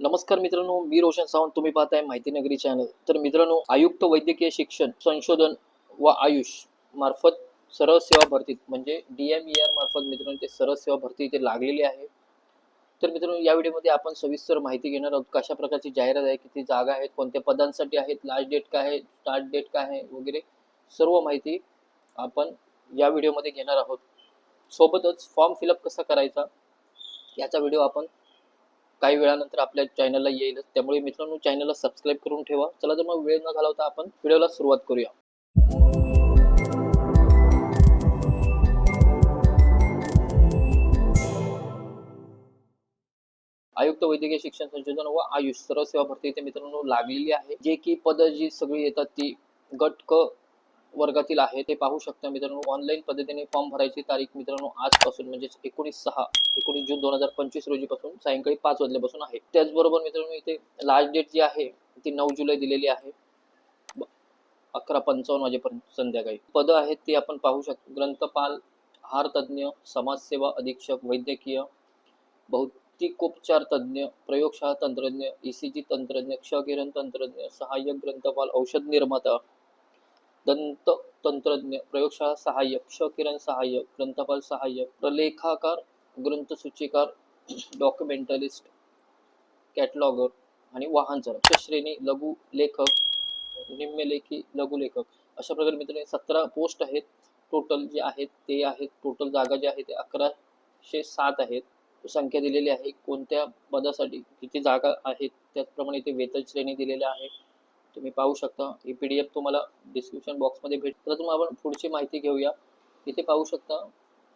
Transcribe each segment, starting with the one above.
नमस्कार मित्रांनो मी रोशन सावंत. तुम्ही पाहताय माहिती नगरी चॅनल. तर मित्रांनो आयुक्त वैद्यकीय शिक्षण संशोधन व आयुष मार्फत सरळ सेवा भरतीत म्हणजे डी एम ई आर मार्फत मित्रांनो ते सरळ सेवा भरती इथे लागलेली आहे. तर मित्रांनो या व्हिडिओमध्ये आपण सविस्तर माहिती घेणार आहोत कशा प्रकारची जाहिरात आहे किती जागा आहेत कोणत्या पदांसाठी आहेत लास्ट डेट काय आहे स्टार्ट डेट काय आहे वगैरे सर्व माहिती आपण या व्हिडिओमध्ये घेणार आहोत. सोबतच फॉर्म फिलअप कसा करायचा याचा व्हिडिओ आपण काही वेळानंतर आपल्या चॅनलला येईलच त्यामुळे मित्रांनो चॅनलला सबस्क्राईब करून ठेवा. चला तर मग वेळ न घालवता आपण व्हिडिओला सुरुवात करूया. आयुक्त वैद्यकीय शिक्षण संशोधन व आयुष सर्व सेवा भरती इथे मित्रांनो लागलेली आहे. जे की पद जी सगळी येतात ती गट क वर्गातील आहे ते पाहू शकता मित्रांनो. ऑनलाईन पद्धतीने फॉर्म भरायची तारीख मित्रांनो आजपासून म्हणजे एकोणीस सहा एकोणीस जून दोन हजार पंचवीस रोजीपासून सायंकाळी पाच वाजल्यापासून आहे. त्याचबरोबर मित्रांनो इथे लास्ट डेट जी आहे ती नऊ जुलै दिलेली आहे. अकरा पंचावन्न वाजेपर्यंत संध्याकाळी. पदं आहेत ते आपण पाहू शकतो ग्रंथपाल आहार तज्ज्ञ समाजसेवा अधीक्षक वैद्यकीय भौतिकोपचार तज्ज्ञ प्रयोगशाळा तंत्रज्ञ ईसीजी तंत्रज्ञ क्षकिरण तंत्रज्ञ सहाय्यक ग्रंथपाल औषध निर्माता दंत तंत्रज्ञ प्रयोगशाळा सहाय्यक क्षकिरण सहाय्यक ग्रंथपाल सहाय्यक प्रलेखाकार ग्रंथसूचीकार डॉक्युमेंटलिस्ट कॅटलॉगर आणि वाहन चालक. श्रेणी लघु लेखक निम्नलेखी लघु लेखक. अशा प्रकारे मित्रांनो सतरा पोस्ट आहेत. टोटल जे आहेत ते आहेत. टोटल जागा जे आहेत ते अकराशे सात आहेत. संख्या दिलेली आहे कोणत्या पदासाठी किती जागा आहेत त्याचप्रमाणे इथे वेतन श्रेणी दिलेल्या आहे. तुम्ही पाहू शकता. ही पी डी एफ तुम्हाला डिस्क्रिप्शन बॉक्समध्ये भेट तर तुम्हाला आपण पुढची माहिती घेऊया. इथे पाहू शकता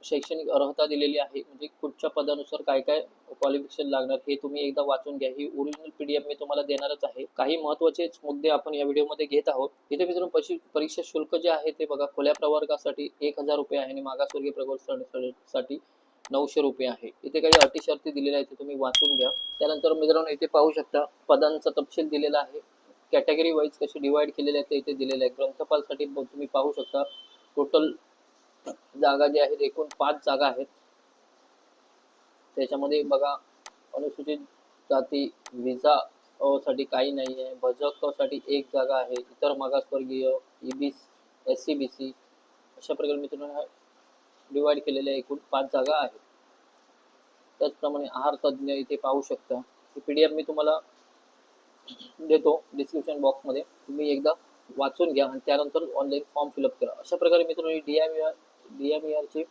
शैक्षणिक अर्हता दिलेली आहे. म्हणजे कुठच्या पदानुसार काय काय क्वालिफिकेशन लागणार हे तुम्ही एकदा वाचून घ्या. ही ओरिजिनल पी डी एफ मी तुम्हाला देणारच आहे. काही महत्त्वाचेच मुद्दे आपण या व्हिडिओमध्ये घेत आहोत. इथे मित्रांनो परीक्षा शुल्क जे आहे ते बघा. खुल्या प्रवर्गासाठी एक हजार रुपये आहे आणि मागासवर्गीय प्रवर्गासाठी नऊशे रुपये आहे. इथे काही अटी शर्ती दिलेल्या आहेत ते तुम्ही वाचून घ्या. त्यानंतर मित्रांनो इथे पाहू शकता पदांचा तपशील दिलेला आहे. कॅटेगरी वाईज कसे डिवाइड आहेत ते इथे दिलेले आहे ग्रंथपालसाठी ब- तुम्ही पाहू शकता. टोटल जागा ज्या आहेत, एकूण पाच जागा आहेत. त्याच्यामध्ये बघा, अनुसूचित जाती विजा साठी नाही आहे. भजक अ साठी एक जागा आहे. इतर मागासवर्गीय E B S C B C अशा प्रकारे मित्रांनो डिवाइड केलेल्या एकूण पाच जागा आहेत. त्याचप्रमाणे आहार तज्ज्ञ इथे पाहू शकता. ही पी डी एफ़ मी तुम्हाला देतो डिस्क्रिप्शन बॉक्समध्ये तुम्ही एकदा वाचून घ्या आणि त्यानंतर ऑनलाईन फॉर्म फिलअप करा. अशा प्रकारे मित्रांनो D M R D M आरची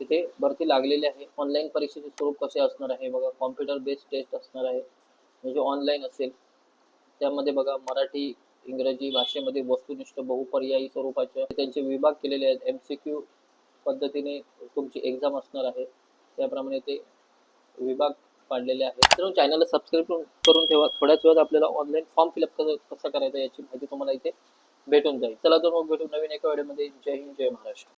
तिथे भरती लागलेली आहे. ऑनलाईन परीक्षेचे स्वरूप कसे असणार आहे? बघा कॉम्प्युटर बेस्ड टेस्ट असणार आहे. म्हणजे ऑनलाईन असेल. त्यामध्ये बघा मराठी इंग्रजी भाषेमध्ये वस्तुनिष्ठ बहुपर्यायी स्वरूपाचे त्यांचे विभाग केलेले आहेत. एम सी क्यू पद्धतीने तुमची एक्झाम असणार आहे. त्याप्रमाणे ते विभाग पाडलेले आहेत. तर चॅनलला सबस्क्राईब करून ठेवा. थोड्याच वेळात आपल्याला ऑनलाईन फॉर्म फिलअप कसं करायचं याची माहिती तुम्हाला इथे भेटून जाईल. चला तर मग भेटू नवीन एका व्हिडिओमध्ये जय हिंद जय महाराष्ट्र.